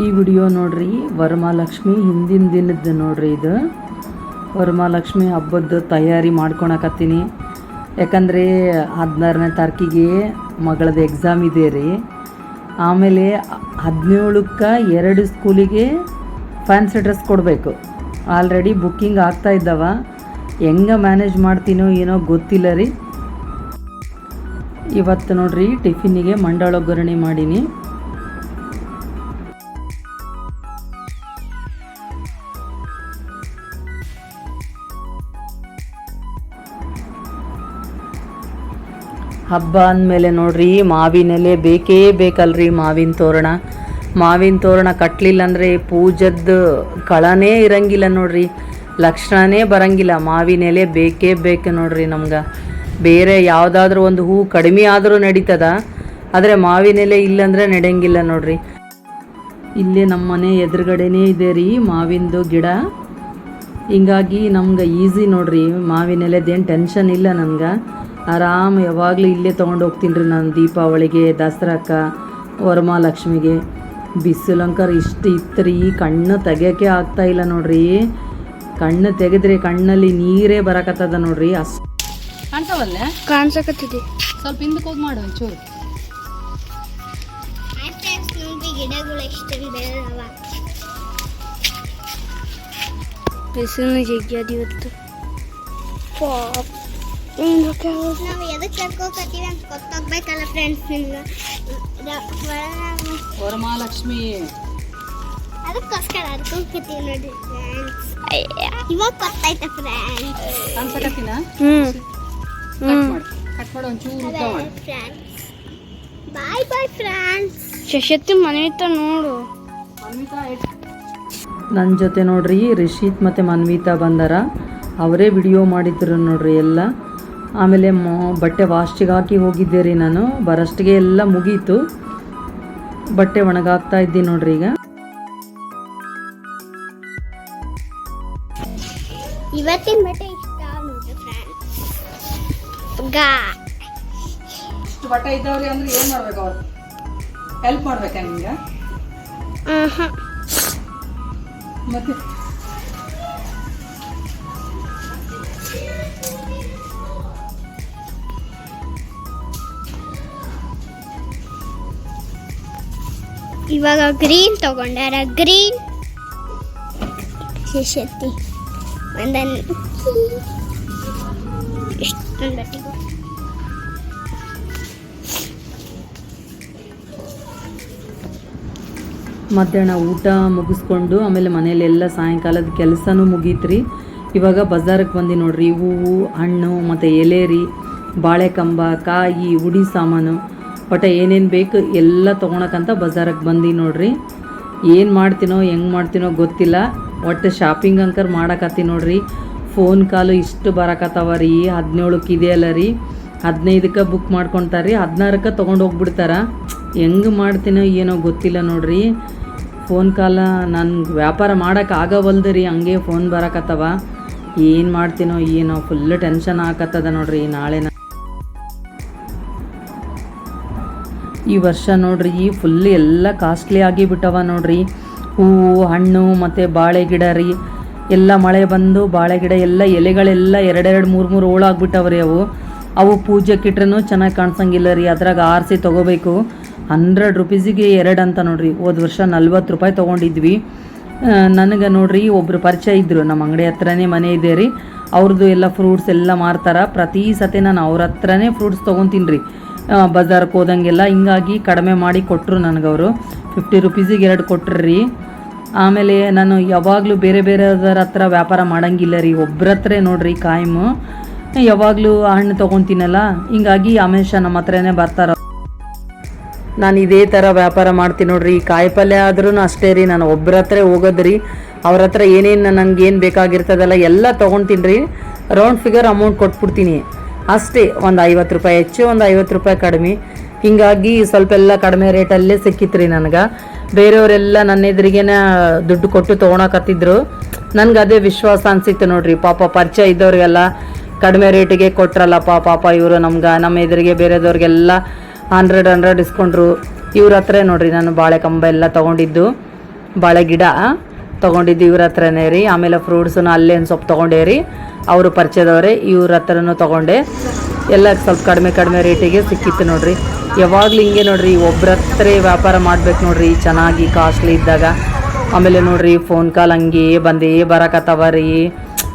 ಈ ವಿಡಿಯೋ ನೋಡ್ರಿ, ವರಮಹಾಲಕ್ಷ್ಮಿ ಹಿಂದಿನ ದಿನದ ನೋಡ್ರಿ ಇದು. ವರಮಹಾಲಕ್ಷ್ಮಿ ಹಬ್ಬದ ತಯಾರಿ ಮಾಡ್ಕೊಳಕತ್ತೀನಿ ಯಾಕಂದರೆ ಹದಿನಾರನೇ ತಾರೀಕಿಗೆ ಮಗಳದ ಎಕ್ಸಾಮ್ ಇದೆ ರೀ. ಆಮೇಲೆ ಹದಿನೇಳಕ್ಕೆ ಎರಡು ಸ್ಕೂಲಿಗೆ ಫ್ಯಾನ್ಸಿ ಡ್ರೆಸ್ ಕೊಡಬೇಕು. ಆಲ್ರೆಡಿ ಬುಕ್ಕಿಂಗ್ ಆಗ್ತಾ ಇದ್ದಾವೆ. ಹೆಂಗೆ ಮ್ಯಾನೇಜ್ ಮಾಡ್ತೀನೋ ಏನೋ ಗೊತ್ತಿಲ್ಲ ರೀ. ಇವತ್ತು ನೋಡ್ರಿ ಟಿಫಿನಿಗೆ ಮಂಡಾಳ ಒಗ್ಗರಣೆ ಮಾಡೀನಿ. ಹಬ್ಬ ಅಂದಮೇಲೆ ನೋಡ್ರಿ ಮಾವಿನ ಎಲೆ ಬೇಕೇ ಬೇಕಲ್ರಿ ಮಾವಿನ ತೋರಣ. ಮಾವಿನ ತೋರಣ ಕಟ್ಟಲಿಲ್ಲ ಅಂದರೆ ಪೂಜದ್ದು ಕಳನೇ ಇರಂಗಿಲ್ಲ ನೋಡ್ರಿ, ಲಕ್ಷಣನೇ ಬರಂಗಿಲ್ಲ. ಮಾವಿನ ಎಲೆ ಬೇಕೇ ಬೇಕು ನೋಡ್ರಿ ನಮ್ಗೆ. ಬೇರೆ ಯಾವುದಾದ್ರೂ ಒಂದು ಹೂ ಕಡಿಮೆ ಆದರೂ ನಡೀತದ, ಆದರೆ ಮಾವಿನ ಎಲೆ ಇಲ್ಲಂದ್ರೆ ನಡೆಯಂಗಿಲ್ಲ ನೋಡ್ರಿ. ಇಲ್ಲೇ ನಮ್ಮ ಮನೆ ಎದುರುಗಡೆನೇ ಇದೆ ರೀ ಮಾವಿಂದು ಗಿಡ. ಹಿಂಗಾಗಿ ನಮ್ಗೆ ಈಸಿ ನೋಡ್ರಿ ಮಾವಿನ ಎಲೆದೇನು ಟೆನ್ಷನ್ ಇಲ್ಲ ನನ್ಗೆ ಆರಾಮ್ ಯಾವಾಗಲೂ ಇಲ್ಲೇ ತೊಗೊಂಡು ಹೋಗ್ತೀನಿ ರೀ ನಾನು ದೀಪಾವಳಿಗೆ ದಸರಾಕ ವರಮಹಾಲಕ್ಷ್ಮಿಗೆ. ಬಿಸಿಲಂಕರ್ ಇಷ್ಟು ಇತ್ತು ರೀ ಕಣ್ಣು ತೆಗಿಯೋಕ್ಕೆ ಆಗ್ತಾ ಇಲ್ಲ ನೋಡ್ರಿ. ಕಣ್ಣು ತೆಗೆದ್ರೆ ಕಣ್ಣಲ್ಲಿ ನೀರೇ ಬರಕತ್ತದ ನೋಡ್ರಿ. ಅಷ್ಟು ಕಾಣ್ತಾವಲ್ಲ ಕಾಣ್ಸಕತ್ತಿದೆ. ಸ್ವಲ್ಪ ಹಿಂದಕ್ಕೆ ಹೋಗಿ ಮಾಡು ಒಂಚೂರು. ನೋಡಿ ಗಿಡಗಳು ಎಷ್ಟೊಂದು ಬೆಳೆದವ ಬಿಸಿಲು ಜಗ್ಗಿ ಇವತ್ತು. ನಾವು ಎದಕ್ಕೆ ಕರ್ಕೋಕತ್ತೀವಿ ಅಂತ ಗೊತ್ತಾಗ್ಬೇಕಲ್ಲ ಫ್ರೆಂಡ್ಸ್ ನಿಮ್ಗೆ ವರಮಹಾಲಕ್ಷ್ಮಿ ಅದಕ್ಕೋಸ್ಕರ ಅರ್ಕೊಂಡ್ಕತ್ತೀವಿ ನೋಡಿ ಫ್ರೆಂಡ್ಸ್ ಇವಾಗ ಗೊತ್ತಾಯ್ತ ಫ್ರೆಂಡ್ಸ್ ಕಾಣ್ಸಕತ್ತಿನ ಹ್ಮ್ ಕಟ್ ಮಾಡು ಒಂಚೂರು ಬಾಯ್ ಬಾಯ್ ಫ್ರೆಂಡ್ಸ್ ನೋಡು ನನ್ನ ಜೊತೆ ನೋಡ್ರಿ ರಿಷಿತ್ ಮತ್ತು ಮನ್ವಿತಾ ಬಂದಾರ. ಅವರೇ ವಿಡಿಯೋ ಮಾಡಿದ್ರು ನೋಡ್ರಿ ಎಲ್ಲ. ಆಮೇಲೆ ಮೊ ಬಟ್ಟೆ ವಾಶಿಗೆ ಹಾಕಿ ಹೋಗಿದ್ದೆ ರೀ ನಾನು. ಬರಷ್ಟಿಗೆ ಎಲ್ಲ ಮುಗೀತು. ಬಟ್ಟೆ ಒಣಗಾಗ್ತಾ ಇದ್ದೀನಿ ನೋಡ್ರಿ ಈಗ. ಇವತ್ತಿನ ಬಟ್ಟೆ ಇಷ್ಟ ಇಷ್ಟು ಬಟ್ಟೆ ಇದ್ದವ್ರಿ ಅಂದ್ರೆ ಏನು ಮಾಡ್ಬೇಕು ಅವ್ರು? ಹೆಲ್ಪ್ ಮಾಡ್ಬೇಕಾ ನಿಮ್ಗೆ? ಆಹಾ. ಮತ್ತೆ ಇವಾಗ ಗ್ರೀನ್ ತಗೊಂಡಾರ ಗ್ರೀನ್ ಶಶತಿ ಒಂದನ್ನು ಮಧ್ಯಾಹ್ನ ಊಟ ಮುಗಿಸ್ಕೊಂಡು, ಆಮೇಲೆ ಮನೇಲೆಲ್ಲ ಸಾಯಂಕಾಲದ ಕೆಲಸನೂ ಮುಗೀತ್ರಿ. ಇವಾಗ ಬಜಾರಕ್ಕೆ ಬಂದು ನೋಡ್ರಿ, ಹೂವು, ಹಣ್ಣು, ಮತ್ತು ಎಲೆ ರೀ ಬಾಳೆಕಂಬ, ಕಾಯಿ, ಉಡಿ ಸಾಮಾನು. ಒಟ್ಟು ಏನೇನು ಬೇಕು ಎಲ್ಲ ತೊಗೊಳಕಂತ ಬಜಾರಕ್ಕೆ ಬಂದು ನೋಡ್ರಿ. ಏನು ಮಾಡ್ತೀನೋ, ಹೆಂಗೆ ಮಾಡ್ತೀನೋ ಗೊತ್ತಿಲ್ಲ. ಒಟ್ಟು ಶಾಪಿಂಗ್ ಅಂಕರ್ ಮಾಡಕತ್ತಿ ನೋಡ್ರಿ. ಫೋನ್ ಕಾಲು ಇಷ್ಟು ಬರಕತ್ತವ ರೀ. ಹದಿನೇಳಕ್ಕೆ ಇದೆಯಲ್ಲ ರೀ. ಹದಿನೈದಕ್ಕೆ ಬುಕ್ ಮಾಡ್ಕೊತಾರೆ ರೀ. ಹದಿನಾರಕ್ಕೆ ತೊಗೊಂಡು ಹೋಗ್ಬಿಡ್ತಾರ. ಹೆಂಗೆ ಮಾಡ್ತೀನೋ ಏನೋ ಗೊತ್ತಿಲ್ಲ ನೋಡ್ರಿ. ಫೋನ್ ಕಾಲ ನನ್ಗೆ ವ್ಯಾಪಾರ ಮಾಡೋಕೆ ಆಗವಲ್ದು ರೀ. ಹಂಗೆ ಫೋನ್ ಬರಕತ್ತವ. ಏನು ಮಾಡ್ತೀನೋ ಏನೋ ಫುಲ್ ಟೆನ್ಷನ್ ಆಗತ್ತದ ನೋಡ್ರಿ. ನಾಳೆ ಈ ವರ್ಷ ನೋಡ್ರಿ ಫುಲ್ ಎಲ್ಲ ಕಾಸ್ಟ್ಲಿ ಆಗಿ ಬಿಟ್ಟವ ನೋಡ್ರಿ. ಹೂವು, ಹಣ್ಣು ಮತ್ತು ಬಾಳೆ ಗಿಡ ರೀ. ಎಲ್ಲ ಮಳೆ ಬಂದು ಬಾಳೆ ಗಿಡ ಎಲ್ಲ ಎಲೆಗಳೆಲ್ಲ ಎರಡೆರಡು, ಮೂರು ಮೂರು ಹೋಳಾಗ್ಬಿಟ್ಟವ್ರಿ ಅವು. ಅವು ಪೂಜೆಗೆ ಇಟ್ರೂ ಚೆನ್ನಾಗಿ ಕಾಣಿಸಂಗಿಲ್ಲ ರೀ, ಅದ್ರಾಗ ಆರಿಸಿ ತೊಗೋಬೇಕು. ಹಂಡ್ರೆಡ್ ರುಪೀಸಿಗೆ ಎರಡು ಅಂತ ನೋಡ್ರಿ, ಹೋದ ವರ್ಷ ನಲ್ವತ್ತು ರೂಪಾಯಿ ತೊಗೊಂಡಿದ್ವಿ. ನನಗೆ ನೋಡ್ರಿ ಒಬ್ಬರು ಪರಿಚಯ ಇದ್ದರು ನಮ್ಮ ಅಂಗಡಿ ಹತ್ರನೇ ಮನೆ ಇದೆ ರೀ. ಅವ್ರದ್ದು ಎಲ್ಲ ಫ್ರೂಟ್ಸ್ ಎಲ್ಲ ಮಾರ್ತಾರೆ. ಪ್ರತಿ ಸತಿ ನಾನು ಅವ್ರ ಹತ್ರನೇ ಫ್ರೂಟ್ಸ್ ತೊಗೊತೀನಿ ರೀ. ಬಜಾರ್ಗೆ ಹೋದಂಗೆಲ್ಲ ಹಿಂಗಾಗಿ ಕಡಿಮೆ ಮಾಡಿ ಕೊಟ್ಟರು ಅವರು ಫಿಫ್ಟಿ ರುಪೀಸಿಗೆ ಎರಡು ಕೊಟ್ರಿ. ಆಮೇಲೆ ನಾನು ಯಾವಾಗಲೂ ಬೇರೆ ಬೇರೆದರ ಹತ್ರ ವ್ಯಾಪಾರ ಮಾಡೋಂಗಿಲ್ಲ ರೀ. ಒಬ್ಬರ ಹತ್ರ ನೋಡ್ರಿ ಕಾಯಮು ಯಾವಾಗಲೂ ಹಣ್ಣು ತೊಗೊತೀನಲ್ಲ. ಹಿಂಗಾಗಿ ಆಮೇಶ ನಮ್ಮ ಹತ್ರನೇ ಬರ್ತಾರ. ನಾನು ಇದೇ ಥರ ವ್ಯಾಪಾರ ಮಾಡ್ತೀನಿ ನೋಡ್ರಿ. ಕಾಯಿ ಪಲ್ಯ ಆದ್ರೂ ಅಷ್ಟೇ ರೀ. ನಾನು ಒಬ್ಬರ ಹತ್ರ ಹೋಗೋದ್ರಿ ಅವ್ರ ಹತ್ರ ಏನೇನು ನನಗೆ ಏನು ಬೇಕಾಗಿರ್ತದಲ್ಲ ಎಲ್ಲ ತೊಗೊತೀನಿ ರೀ. ರೌಂಡ್ ಫಿಗರ್ ಅಮೌಂಟ್ ಕೊಟ್ಬಿಡ್ತೀನಿ. ಅಷ್ಟೇ, ಒಂದು ಐವತ್ತು ರೂಪಾಯಿ ಹೆಚ್ಚು, ಒಂದು ಐವತ್ತು ರೂಪಾಯಿ ಕಡಿಮೆ. ಹಿಂಗಾಗಿ ಸ್ವಲ್ಪ ಎಲ್ಲ ಕಡಿಮೆ ರೇಟಲ್ಲೇ ಸಿಕ್ಕಿತ್ತು ರೀ ನನಗೆ. ಬೇರೆಯವರೆಲ್ಲ ನನ್ನ ಎದುರಿಗೇನೆ ದುಡ್ಡು ಕೊಟ್ಟು ತೊಗೊಳಕತ್ತಿದ್ರು. ನನಗೆ ಅದೇ ವಿಶ್ವಾಸ ಅನಿಸಿತ್ತು ನೋಡ್ರಿ, ಪಾಪ ಪರಿಚಯ ಇದ್ದವ್ರಿಗೆಲ್ಲ ಕಡಿಮೆ ರೇಟಿಗೆ ಕೊಟ್ರಲ್ಲಪ್ಪ ಪಾಪ ಇವರು ನಮ್ಗೆ, ನಮ್ಮ ಎದುರಿಗೆ ಬೇರೆದವ್ರಿಗೆಲ್ಲ ಹಂಡ್ರೆಡ್ ಹಂಡ್ರೆಡ್ ಇಸ್ಕೊಂಡ್ರು. ಇವ್ರ ಹತ್ರ ನೋಡ್ರಿ ನಾನು ಬಾಳೆ ಕಂಬ ಎಲ್ಲ ತೊಗೊಂಡಿದ್ದು. ಬಾಳೆ ಗಿಡ ತೊಗೊಂಡಿದ್ದು ಇವ್ರ ಹತ್ರನೇ ರೀ. ಆಮೇಲೆ ಫ್ರೂಟ್ಸನ್ನು ಅಲ್ಲೇ ಒಂದು ಸ್ವಲ್ಪ ತೊಗೊಂಡೇ ರೀ. ಅವರು ಪರಿಚಯದವರೇ, ಇವ್ರ ಹತ್ರನೂ ತೊಗೊಂಡೆ. ಎಲ್ಲ ಸ್ವಲ್ಪ ಕಡಿಮೆ ಕಡಿಮೆ ರೇಟಿಗೆ ಸಿಕ್ಕಿತ್ತು ನೋಡ್ರಿ. ಯಾವಾಗಲೂ ಹಿಂಗೆ ನೋಡ್ರಿ, ಒಬ್ರ ಹತ್ರ ವ್ಯಾಪಾರ ಮಾಡ್ಬೇಕು ನೋಡ್ರಿ, ಚೆನ್ನಾಗಿ ಕಾಸ್ಟ್ಲಿ ಇದ್ದಾಗ. ಆಮೇಲೆ ನೋಡ್ರಿ ಫೋನ್ ಕಾಲ್ ಹಂಗೆ ಬಂದೇ ಬರಕತ್ತವ ರೀ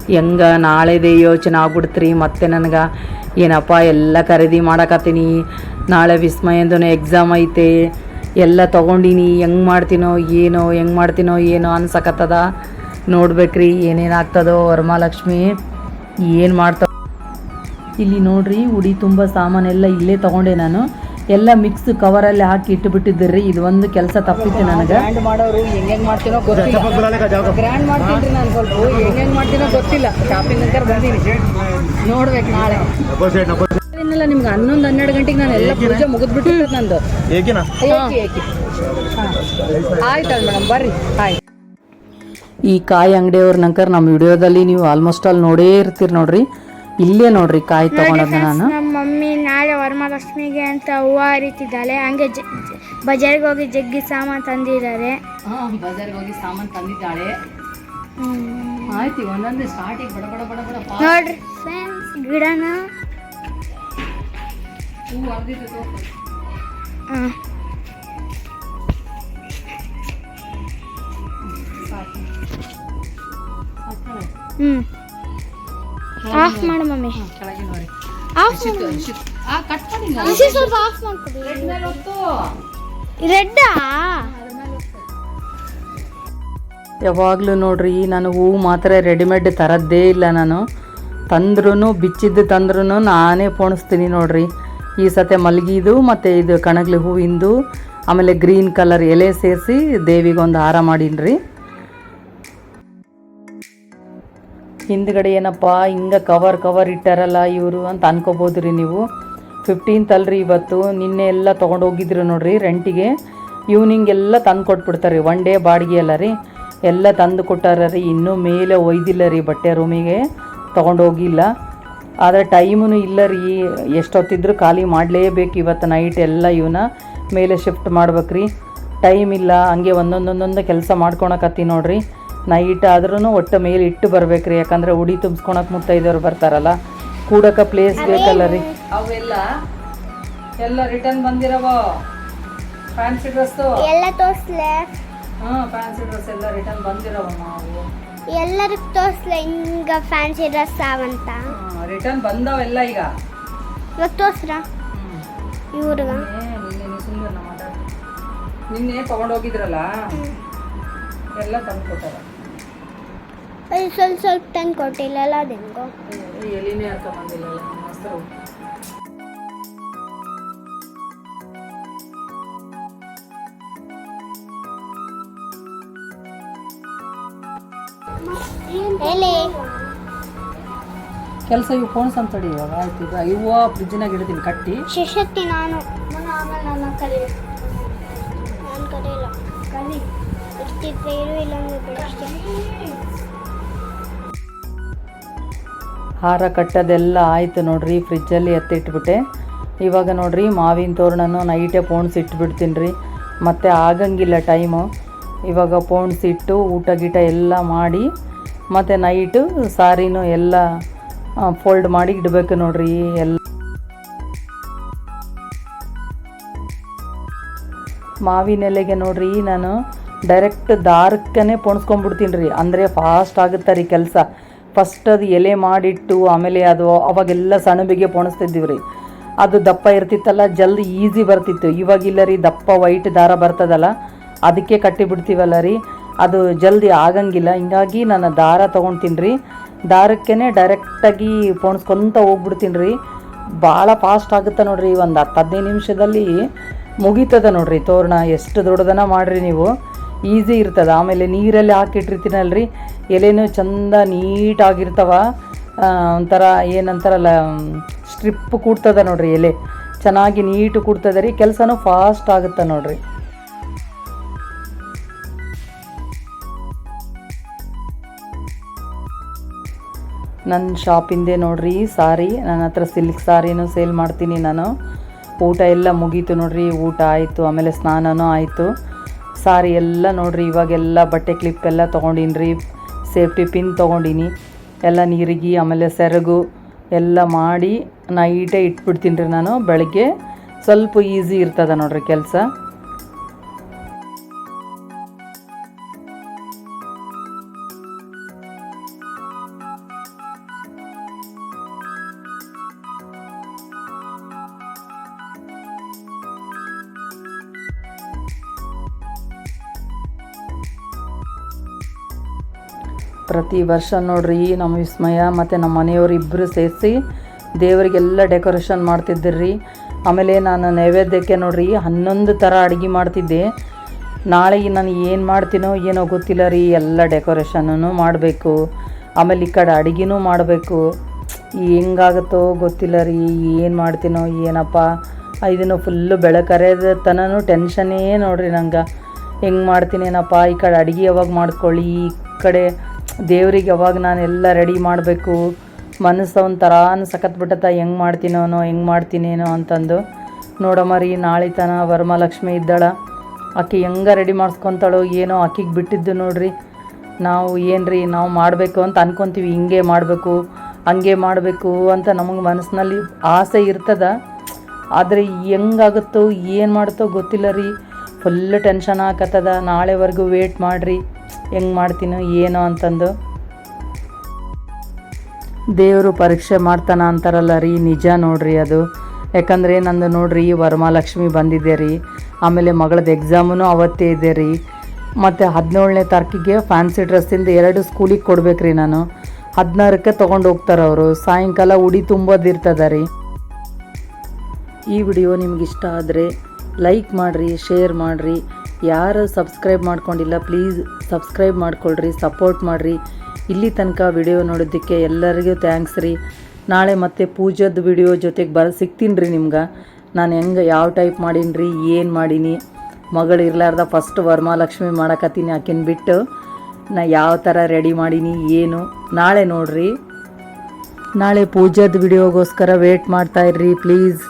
ಹೆಂಗ ನಾಳೆದೇ ಯೋಚನೆ ಆಗ್ಬಿಡ್ತ್ರಿ ಮತ್ತೆ ನನಗೆ. ಏನಪ್ಪ, ಎಲ್ಲ ಖರೀದಿ ಮಾಡಕತ್ತೀನಿ. ನಾಳೆ ವಿಸ್ಮಯಂದೂ ಎಕ್ಸಾಮ್ ಐತೆ. ಎಲ್ಲ ತೊಗೊಂಡಿನಿ, ಹೆಂಗೆ ಮಾಡ್ತೀನೋ, ಏನೋ, ಹೆಂಗೆ ಮಾಡ್ತೀನೋ, ಏನೋ ಅನ್ಸಕತ್ತದ. ನೋಡ್ಬೇಕ್ರಿ ಏನೇನು ಆಗ್ತದೋ ವರಮಹಾಲಕ್ಷ್ಮಿ. ಏನು ಮಾಡ್ತಾ ಇಲ್ಲಿ ನೋಡ್ರಿ ಉಡಿ ತುಂಬ ಸಾಮಾನೆಲ್ಲ ಇಲ್ಲೇ ತಗೊಂಡೆ ನಾನು. ಎಲ್ಲ ಮಿಕ್ಸ್ ಕವರಲ್ಲಿ ಹಾಕಿ ಇಟ್ಟುಬಿಟ್ಟಿದ್ರಿ ಇದು ಒಂದು ಕೆಲಸ ತಪ್ಪಿತ್ತು ನನಗೆ. ಮಾಡೋರು ಹೆಂಗ್ ಹೆಂಗ್ ಮಾಡ್ತೀನೋ ಗೊತ್ತಿಲ್ಲ. ಗ್ರ್ಯಾಂಡ್ ಮಾಡ್ತೀನಿ ನಾನು ಸ್ವಲ್ಪ. ಹೆಂಗ್ ಹೆಂಗ್ ಮಾಡ್ತೀನೋ ಗೊತ್ತಿಲ್ಲ. ಶಾಪಿಂಗ್ ಅಂತ ಬಂದೀನಿ. ನೋಡ್ಬೇಕು ನಾಳೆ. ಇನ್ನೆಲ್ಲ ನಿಮ್ಗೆ ಹನ್ನೊಂದು ಹನ್ನೆರಡು ಗಂಟೆಗೆ ನಾನು ಎಲ್ಲ ಪೂಜೆ ಮುಗಿದ್ಬಿಟ್ಟಿರ್ತದೆ ನಂದು. ಏಕಿನ? ಏಕಿ ಏಕಿ. ಆಯ್ತಲ್ಲ ಮೇಡಮ್ ಬರ್ರಿ. ಆಯ್ತು ಈ ಕಾಯಿ ಅಂಗಡಿಯವ್ರ ನಂಕರ್ ನಮ್ಮ ವಿಡಿಯೋದಲ್ಲಿ ನೀವು ಆಲ್ಮೋಸ್ಟ್ ಅಲ್ಲಿ ನೋಡೇ ಇರ್ತೀರಿ ನೋಡ್ರಿ. ಇಲ್ಲೇ ನೋಡ್ರಿ ಕಾಯಿ ತಗೊಂಡೆ ನಾನು. ನಮ್ಮ ಮಮ್ಮಿ ನಾಳೆ ವರಮಹಾಲಕ್ಷ್ಮಿಗೆ ಅಂತ ಹೂವು ಹರಿತಿದ್ದಾಳೆ. ಹಂಗೆ ಬಜಾರ್ಗೆ ಹೋಗಿ ಜಗ್ಗಿ ಸಾಮಾನು ತಂದಿದ್ದಾರೆ. ಬಜಾರ್ಗೆ ಹೋಗಿ ಸಾಮಾನು ತಂದಿದ್ದಾಳೆ. ಹ್ಮ್. ಆಯ್ತು ಈಗ ಒಂದೊಂದೇ ಸ್ಟಾರ್ಟಿಗೆ ಬಡ ಬಡ ಬಡ ಬಡ ನೋಡ್ರಿ ಫ್ರೆಂಡ್ಸ್ ಗಿಡನ. ಹೂ. ಹ್ಮ್. ಆಫ್ ಮಾಡು ಮಮ್ಮಿ. ಹಾಂ ಕೆಳಗೆ ನೋಡಿ. ಆಫ್ ಆ ಕಟ್ ಮಾಡಿ ಸ್ವಲ್ಪ ಆಫ್ ಮಾಡ್ಕೊಡಿ. ಮೇಲೆ ರೆಡ್ಡಾ ಯಾವಾಗಲೂ ನೋಡ್ರಿ ನಾನು ಹೂವು ಮಾತ್ರ ರೆಡಿಮೇಡ್ ತರದ್ದೇ ಇಲ್ಲ ನಾನು. ತಂದ್ರೂ ಬಿಚ್ಚಿದ್ದು ತಂದ್ರೂ ನಾನೇ ಪೋಣಿಸ್ತೀನಿ ನೋಡ್ರಿ. ಈ ಸತೆ ಮಲ್ಗಿದು ಮತ್ತು ಇದು ಕಣಗ್ಲಿ ಹೂವಿಂದು ಆಮೇಲೆ ಗ್ರೀನ್ ಕಲರ್ ಎಲೆ ಸೇರಿಸಿ ದೇವಿಗೊಂದು ಹಾರ ಹಾರ ಮಾಡೀನ್ರಿ ಹಿಂದ್ಗಡೆ ಏನಪ್ಪ, ಹಿಂಗೆ ಕವರ್ ಕವರ್ ಇಟ್ಟಾರಲ್ಲ ಇವರು ಅಂತ ಅನ್ಕೋಬೋದು ರೀ ನೀವು. ಫಿಫ್ಟೀನ್ತ್ ಅಲ್ರಿ ಇವತ್ತು, ನಿನ್ನೆ ಎಲ್ಲ ತೊಗೊಂಡು ಹೋಗಿದ್ರು ನೋಡ್ರಿ ರೆಂಟಿಗೆ ಈವ್ನಿಂಗ್ ಎಲ್ಲ ತಂದು ಕೊಟ್ಬಿಡ್ತಾರೆ ಒನ್ ಡೇ ಬಾಡಿಗೆ ಅಲ್ಲ ರೀ. ಎಲ್ಲ ತಂದು ಕೊಟ್ಟಾರ ರೀ ಇನ್ನೂ ಮೇಲೆ ಒಯ್ದಿಲ್ಲ ರೀ ಬಟ್ಟೆ ರೂಮಿಗೆ ತೊಗೊಂಡು ಹೋಗಿಲ್ಲ. ಆದರೆ ಟೈಮೂ ಇಲ್ಲ ರೀ, ಎಷ್ಟೊತ್ತಿದ್ರು ಖಾಲಿ ಮಾಡಲೇಬೇಕು ಇವತ್ತು ನೈಟ್ ಎಲ್ಲ ಇವನ್ನ ಮೇಲೆ ಶಿಫ್ಟ್ ಮಾಡ್ಬೇಕ್ರಿ. ಟೈಮ್ ಇಲ್ಲ, ಹಂಗೆ ಒಂದೊಂದೊಂದೊಂದು ಕೆಲಸ ಮಾಡ್ಕೊಳಕತ್ತಿ ನೋಡ್ರಿ. ನೈಟ್ ಆದ್ರೂ ಒಟ್ಟು ಮೇಲೆ ಇಟ್ಟು ಬರ್ಬೇಕ್ರಿ ಯಾಕಂದ್ರೆ ಉಡಿ ತುಂಬಿಸ್ಕೊಳಕ್ ಮುತ್ತೈದವ್ರು ಬರ್ತಾರಲ್ಲ. ಕೂಡಕ ಪ್ಲೇಸ್ ಬೇಕಲ್ಲ ರೀ. ಅವೆಲ್ಲ? ಎಲ್ಲ ರಿಟರ್ನ್ ಬಂದಿರವ? ಫ್ಯಾನ್ಸಿ ಡ್ರೆಸ್ ಎಲ್ಲ ತೋರಿಸ್ಲೆ. ಹಾ ಫ್ಯಾನ್ಸಿ ಡ್ರೆಸ್ ಎಲ್ಲ ರಿಟರ್ನ್ ಬಂದಿರವ ನಾವು ಎಲ್ಲರಿಗೂ ತೋರಿಸ್ಲೆ ಹಿಂಗ ಫ್ಯಾನ್ಸಿ ಡ್ರೆಸ್ ಅವಂತ ರಿಟರ್ನ್ ಬಂದವೆಲ್ಲ ಈಗ. ಇವಾಗ ತೋರಿಸ್ರ. ಇವ್ರಿಗ? ಏ, ನಿನ್ನೆ ನೀವು ಸುಂದರ ಮಾತಾಡ ನಿನ್ನೆ ತಗೊಂಡೋಗಿದ್ರಲ್ಲ? ಎಲ್ಲ ತಂದು ಕೊಟ್ಟಾರ ಅದು ಸ್ವಲ್ಪ ಸ್ವಲ್ಪ ತಂದು ಕೊಟ್ಟಿಲ್ಲಲ್ಲ ಅದು ಹೆಂಗೋ ಎಲಿನೇ ಅರ್ಥ ನಮ್ಮ ಹೆಸರು. ಎಲೆ. ಕೆಲಸ ಇವು ಫೋನ್ಸ್ ಅಂತಡಿ ಇವಾಗ ಆಯ್ತು. ಈಗ ಇವು ಫ್ರಿಜ್ನಾಗ ಇಡ್ತೀನಿ ಕಟ್ಟಿ. ಶಿಶಕ್ತಿ ನಾನು. ಆಮೇಲೆ ನನ್ನ ಕಲಿ ನಾನು ಕಲಿಯಲ್ಲ ಕಲಿ. ಇರ್ತಿದ್ರೆ ಇರು ಇಲ್ಲಾಂದ್ರೆ ಬಿಡಷ್ಟೇ ಹಾರ ಕಟ್ಟೋದೆಲ್ಲ ಆಯಿತು ನೋಡ್ರಿ ಫ್ರಿಜ್ಜಲ್ಲಿ ಎತ್ತಿಟ್ಬಿಟ್ಟೆ. ಇವಾಗ ನೋಡ್ರಿ, ಮಾವಿನ ತೋರಣನೂ ನೈಟೇ ಪೋಣಿಸಿಟ್ಬಿಡ್ತೀನಿ ರೀ ಮತ್ತು ಆಗಂಗಿಲ್ಲ ಟೈಮು. ಇವಾಗ ಪೋಣ್ಸಿಟ್ಟು ಊಟ ಗೀಟ ಎಲ್ಲ ಮಾಡಿ, ಮತ್ತು ನೈಟು ಸಾರಿನೂ ಎಲ್ಲ ಫೋಲ್ಡ್ ಮಾಡಿ ಇಡಬೇಕು ನೋಡ್ರಿ ಎಲ್ಲ. ಮಾವಿನ ಎಲೆಗೆ ನೋಡ್ರಿ, ನಾನು ಡೈರೆಕ್ಟ್ ದಾರಕ್ಕೇ ಪೋಣಿಸ್ಕೊಂಬಿಡ್ತೀನಿ ರೀ ಅಂದರೆ ಫಾಸ್ಟ್ ಆಗುತ್ತೆ ರೀ ಕೆಲಸ. ಫಸ್ಟ್ ಅದು ಎಲೆ ಮಾಡಿಟ್ಟು, ಆಮೇಲೆ ಅದು ಅವಾಗೆಲ್ಲ ಸಣಬಿಗೆ ಪೋಣಿಸ್ತಿದ್ದೀವಿ ರೀ ಅದು ದಪ್ಪ ಇರ್ತಿತ್ತಲ್ಲ, ಜಲ್ದಿ ಈಸಿ ಬರ್ತಿತ್ತು. ಇವಾಗಿಲ್ಲ ರೀ, ದಪ್ಪ ವೈಟ್ ದಾರ ಬರ್ತದಲ್ಲ, ಅದಕ್ಕೆ ಕಟ್ಟಿ ಬಿಡ್ತೀವಲ್ಲ ರೀ. ಅದು ಜಲ್ದಿ ಆಗಂಗಿಲ್ಲ. ಹಿಂಗಾಗಿ ನಾನು ದಾರ ತೊಗೊಳ್ತೀನಿ ರೀ ದಾರಕ್ಕೇ ಡೈರೆಕ್ಟಾಗಿ ಪೋಣಿಸ್ಕೊತ ಹೋಗ್ಬಿಡ್ತೀನಿ ರೀ ಭಾಳ ಫಾಸ್ಟ್ ಆಗುತ್ತೆ ನೋಡಿರಿ, ಒಂದು ಹತ್ತು ಹದಿನೈದು ನಿಮಿಷದಲ್ಲಿ ಮುಗೀತದ ನೋಡಿರಿ ತೋರಣ. ಎಷ್ಟು ದೊಡ್ಡದನ ಮಾಡಿರಿ ನೀವು. ಈಸಿ ಇರ್ತದೆ. ಆಮೇಲೆ ನೀರಲ್ಲಿ ಹಾಕಿಟ್ಟಿರ್ತೀನಲ್ರಿ. ಎಲೆನೂ ಚಂದ ನೀಟಾಗಿರ್ತಾವ. ಒಂಥರ ಏನಂತಾರಲ್ಲ ಸ್ಟ್ರಿಪ್ ಕೂಡ್ತದ ನೋಡ್ರಿ ಎಲೆ. ಚೆನ್ನಾಗಿ ನೀಟು ಕೂಡ್ತದೆ ರೀ, ಕೆಲಸನೂ ಫಾಸ್ಟ್ ಆಗುತ್ತೆ ನೋಡ್ರಿ. ನನ್ನ ಶಾಪಿಂದೆ ನೋಡ್ರಿ ಸಾರಿ ನನ್ನ ಹತ್ರ ಸಿಲ್ಕ್ ಸಾರಿನೂ ಸೇಲ್ ಮಾಡ್ತೀನಿ ನಾನು. ಊಟ ಎಲ್ಲ ಮುಗೀತು ನೋಡ್ರಿ, ಊಟ ಆಯಿತು, ಆಮೇಲೆ ಸ್ನಾನನೂ ಆಯಿತು. ಸಾರಿ ಎಲ್ಲ ನೋಡ್ರಿ, ಇವಾಗೆಲ್ಲ ಬಟ್ಟೆ ಕ್ಲಿಪ್ ಎಲ್ಲ ತೊಗೊಂಡಿನಿ ಸೇಫ್ಟಿ ಪಿನ್ ತೊಗೊಂಡಿನಿ. ಎಲ್ಲ ನೀರಿಗೆ, ಆಮೇಲೆ ಸೆರಗು ಎಲ್ಲ ಮಾಡಿ ನೈಟೇ ಇಟ್ಬಿಡ್ತೀನಿ ರೀ ನಾನು ಬೆಳಗ್ಗೆ. ಸ್ವಲ್ಪ ಈಸಿ ಇರ್ತದೆ ನೋಡ್ರಿ ಕೆಲಸ. ಪ್ರತಿ ವರ್ಷ ನೋಡ್ರಿ ನಮ್ಮ ವಿಸ್ಮಯ, ಮತ್ತು ನಮ್ಮ ಮನೆಯವರು ಇಬ್ಬರು ಸೇರಿಸಿ ದೇವರಿಗೆಲ್ಲ ಡೆಕೋರೇಷನ್ ಮಾಡ್ತಿದ್ದಿರ್ರಿ. ಆಮೇಲೆ ನಾನು ನೈವೇದ್ಯಕ್ಕೆ ನೋಡ್ರಿ ಹನ್ನೊಂದು ಥರ ಅಡುಗೆ ಮಾಡ್ತಿದ್ದೆ. ನಾಳೆ ನಾನು ಏನು ಮಾಡ್ತೀನೋ ಏನೋ ಗೊತ್ತಿಲ್ಲ ರೀ, ಎಲ್ಲ ಡೆಕೋರೇಷನೂ ಮಾಡಬೇಕು. ಆಮೇಲೆ ಈ ಕಡೆ ಅಡುಗೆನೂ ಮಾಡಬೇಕು. ಹೆಂಗಾಗುತ್ತೋ ಗೊತ್ತಿಲ್ಲ ರೀ, ಏನು ಮಾಡ್ತೀನೋ ಏನಪ್ಪ. ಇದನ್ನು ಫುಲ್ಲು ಬೆಳಕರೆದ ತನೂ ಟೆನ್ಷನ್ನೇ ನೋಡ್ರಿ ನಂಗೆ. ಹೆಂಗೆ ಮಾಡ್ತೀನೇನಪ್ಪ, ಈ ಕಡೆ ಅಡುಗೆ ಯಾವಾಗ ಮಾಡ್ಕೊಳ್ಳಿ, ಈ ಕಡೆ ದೇವ್ರಿಗೆ ಯಾವಾಗ ನಾನು ಎಲ್ಲ ರೆಡಿ ಮಾಡಬೇಕು. ಮನಸ್ಸು ಒಂಥರ ಸಖತ್ ಬಿಟ್ಟತ್ತ ಹೆಂಗೆ ಮಾಡ್ತೀನೋನೋ, ಹೆಂಗೆ ಮಾಡ್ತೀನೇನೋ ಅಂತಂದು. ನೋಡಮ್ಮ ರೀ, ನಾಳೆ ತನ ವರಮಹಾಲಕ್ಷ್ಮಿ ಇದ್ದಾಳ. ಆಕೆ ಹೆಂಗೆ ರೆಡಿ ಮಾಡಿಸ್ಕೊತಾಳೋ ಏನೋ ಆಕಿಗೆ ಬಿಟ್ಟಿದ್ದು ನೋಡ್ರಿ. ನಾವು ಏನ್ರಿ, ನಾವು ಮಾಡಬೇಕು ಅಂತ ಅನ್ಕೊತೀವಿ, ಹಿಂಗೆ ಮಾಡಬೇಕು, ಹಂಗೆ ಮಾಡಬೇಕು ಅಂತ ನಮಗೆ ಮನಸ್ಸಿನಲ್ಲಿ ಆಸೆ ಇರ್ತದ. ಆದರೆ ಹೆಂಗಾಗುತ್ತೋ, ಏನು ಮಾಡುತ್ತೋ ಗೊತ್ತಿಲ್ಲ ರೀ. ಫುಲ್ ಟೆನ್ಷನ್ ಆಗತ್ತದ ನಾಳೆವರೆಗೂ ವೇಟ್ ಮಾಡಿರಿ. ಹೆಂಗೆ ಮಾಡ್ತೀನೋ ಏನೋ ಅಂತಂದು. ದೇವರು ಪರೀಕ್ಷೆ ಮಾಡ್ತಾನ ಅಂತಾರಲ್ಲ ರೀ, ನಿಜ ನೋಡ್ರಿ ಅದು. ಯಾಕಂದರೆ ನಂದು ನೋಡ್ರಿ, ವರಮಹಾಲಕ್ಷ್ಮಿ ಬಂದಿದೆ ರೀ. ಆಮೇಲೆ ಮಗಳದ್ದು ಎಕ್ಸಾಮೂ ಅವತ್ತೇ ಇದೆ ರೀ. ಮತ್ತು ಹದಿನೇಳನೇ ತಾರೀಕಿಗೆ ಫ್ಯಾನ್ಸಿ ಡ್ರೆಸ್ಸಿಂದ ಎರಡು ಸ್ಕೂಲಿಗೆ ಕೊಡ್ಬೇಕು ರೀ ನಾನು. ಹದಿನಾರಕ್ಕೆ ತೊಗೊಂಡು ಹೋಗ್ತಾರೆ ಅವರು. ಸಾಯಂಕಾಲ ಉಡಿ ತುಂಬೋದಿರ್ತದ ರೀ. ಈ ವಿಡಿಯೋ ನಿಮ್ಗೆ ಇಷ್ಟ ಆದರೆ ಲೈಕ್ ಮಾಡಿರಿ ಶೇರ್ ಮಾಡಿರಿ. ಯಾರು ಸಬ್ಸ್ಕ್ರೈಬ್ ಮಾಡ್ಕೊಂಡಿಲ್ಲ ಪ್ಲೀಸ್ ಸಬ್ಸ್ಕ್ರೈಬ್ ಮಾಡ್ಕೊಳ್ರಿ ಸಪೋರ್ಟ್ ಮಾಡಿರಿ. ಇಲ್ಲಿ ತನಕ ವಿಡಿಯೋ ನೋಡೋದಕ್ಕೆ ಎಲ್ಲರಿಗೂ ಥ್ಯಾಂಕ್ಸ್ ರೀ. ನಾಳೆ ಮತ್ತೆ ಪೂಜದ ವಿಡಿಯೋ ಜೊತೆಗೆ ಬರ ಸಿಗ್ತೀನಿ ರೀ ನಿಮ್ಗೆ. ನಾನು ಹೆಂಗೆ ಯಾವ ಟೈಪ್ ಮಾಡೀನಿ ರೀ ಏನು ಮಾಡೀನಿ. ಮಗಳು ಇರ್ಲಾರ್ದ ಫಸ್ಟ್ ವರಮಹಾಲಕ್ಷ್ಮಿ ಮಾಡಕತ್ತೀನಿ ಆಕಿನ ಬಿಟ್ಟು. ನಾ ಯಾವ ಥರ ರೆಡಿ ಮಾಡೀನಿ, ಏನು. ನಾಳೆ ನೋಡ್ರಿ. ನಾಳೆ ಪೂಜದ ವಿಡಿಯೋಗೋಸ್ಕರ ವೇಟ್ ಮಾಡ್ತಾ ಇರ್ರಿ ಪ್ಲೀಸ್